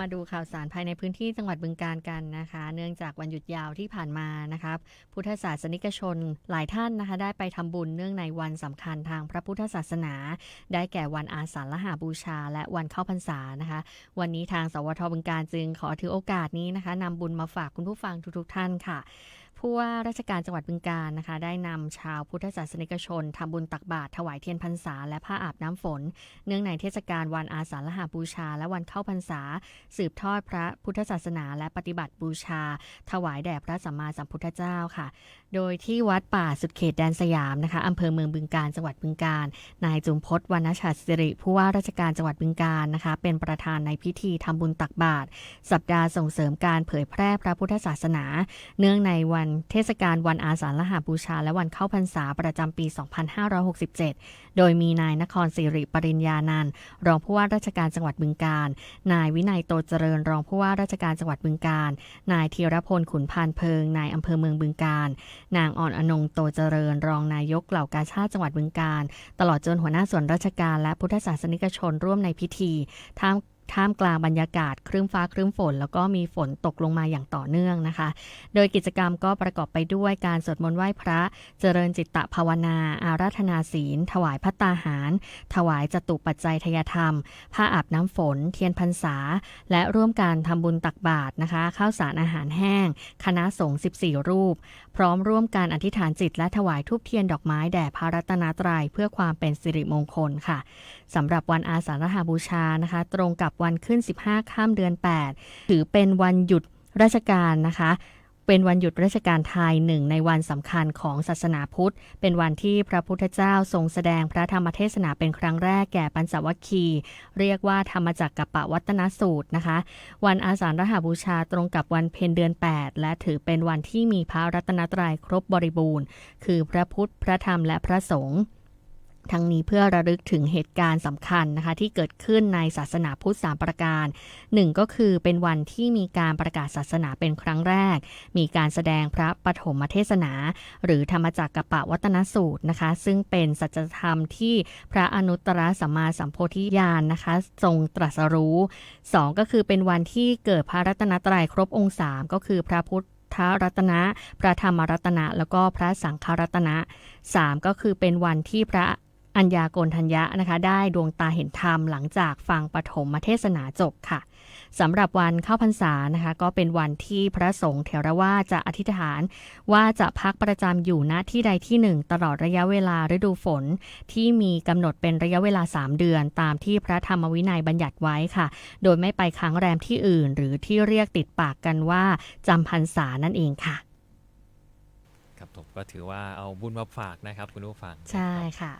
มาดูข่าวสารภายในพื้นที่จังหวัดบึงการกันนะคะ เนื่องจากวันหยุดยาวที่ผ่านมานะครับพุทธศาสนิกชนหลายท่านนะคะได้ไปทำบุญเนื่องในวันสำคัญทางพระพุทธศาสนา ได้แก่วันอาสาฬหาบูชา และวันเข้าพรรษานะคะ วันนี้ทางสวทบึงการจึงขอถือโอกาสนี้นะคะนำบุญมาฝากคุณผู้ฟังทุกๆท่านค่ะ ผู้ว่าราชการจังหวัดบึงการนะคะ ได้นำชาวพุทธศาสนิกชนทำบุญตักบาตรถวายเทียนพรรษา และผ้าอาบน้ำฝน เนื่องในเทศกาลวันอาสาฬหาบูชา และวันเข้าพรรษา สืบทอดพระพุทธศาสนา และปฏิบัติบูชา ถวายแด่พระสัมมาสัมพุทธเจ้าค่ะ โดยที่วัดป่าสุดเขตแดนสยามนะคะอำเภอเมืองบึงการจังหวัดบึงการนายจุมพศวรรณชัดสิริผู้ว่าราชการจังหวัดบึงการนะคะ เป็นประธานในพิธีทำบุญตักบาตรสัปดาห์ส่งเสริมการเผยแพร่พระพุทธศาสนา เนื่องในวันเทศกาลวันอาสาฬหาบูชา และวันเข้าพรรษาประจำปี 2567 โดยมีนายนครศิริปริญญานันรองผู้ว่าราชการจังหวัดบึงการ นายวินัยโตเจริญรองผู้ว่าราชการจังหวัดบึงการ นายธีรพลขุนพานเพิง นายอำเภอเมืองบึงการ นางอ่อนอนงโตเจริญ รองนายกเหล่ากาชาติจังหวัดบึงการ ตลอดจนหัวหน้าส่วนราชการและพุทธศาสนิกชนร่วมในพิธีท่าม ท่ามกลางบรรยากาศครึ้มฟ้าครึ้มฝน แล้วก็มีฝนตกลงมาอย่างต่อเนื่องนะคะ โดยกิจกรรมก็ประกอบไปด้วยการสวดมนต์ไหว้พระ เจริญจิตตภาวนา อาราธนาศีล ถวายพัตตาหาร ถวายจตุปัจจัยทยธรรม ผ้าอาบน้ำฝน เทียนพรรษา และร่วมการทำบุญตักบาตรนะคะ ข้าวสารอาหารแห้ง คณะสงฆ์14 รูป พร้อมร่วมการอธิษฐานจิตและถวายทูปเทียนดอกไม้แด่พระรัตนตรัยเพื่อความเป็นสิริมงคลค่ะสำหรับวันอาสาฬหาบูชานะคะ ตรงกับวันขึ้น 15 ข้ามเดือน 8 ถือเป็นวันหยุดราชการนะคะ เป็นวันหยุดราชการไทยหนึ่งในวันสำคัญของศาสนาพุทธ เป็นวันที่พระพุทธเจ้าทรงแสดงพระธรรมเทศนาเป็นครั้งแรกแก่ปัญจวัคคี เรียกว่าธรรมจักรกับปวัตนสูตรนะคะ วันอาสาฬหาบูชาตรงกับวันเพ็ญเดือน 8 และถือเป็นวันที่มีพระรัตนตรัยครบบริบูรณ์ คือพระพุทธ พระธรรมและพระสงฆ์ ทั้งนี้เพื่อระลึกถึงเหตุการณ์สำคัญนะคะที่เกิดขึ้นในศาสนาพุทธสามประการหนึ่งก็คือเป็นวันที่มีการประกาศศาสนาเป็นครั้งแรก มีการแสดงพระปฐมเทศนา หรือธรรมจักรกับปวัตนสูตรนะคะ ซึ่งเป็นสัจธรรมที่พระอนุตตรสัมมาสัมโพธิญาณนะคะ ทรงตรัสรู้สองก็คือเป็นวันที่เกิดพระรัตนตรัยครบองค์สามก็คือพระพุทธพระรัตนะ พระธรรมรัตนะ แล้วก็พระสังฆรัตนะ 3 ก็คือเป็นวันที่พระ อัญญาโกณทัญญะนะคะ ได้ดวงตาเห็นธรรมหลังจากฟังปฐมเทศนาจบค่ะสำหรับวันเข้าพรรษานะคะ ก็เป็นวันที่พระสงฆ์เถรวาทจะอธิษฐาน ว่าจะพักประจำอยู่ณที่ใดที่หนึ่ง ตลอดระยะเวลาฤดูฝน ที่มีกำหนดเป็นระยะเวลา 3 เดือน ตามที่พระธรรมวินัยบัญญัติไว้ค่ะ โดยไม่ไปค้างแรมที่อื่น หรือที่เรียกติดปากกันว่าจำพรรษานั่นเองค่ะครับผมก็ถือว่าเอาบุญมาฝากนะครับคุณผู้ฟังใช่นะครับค่ะ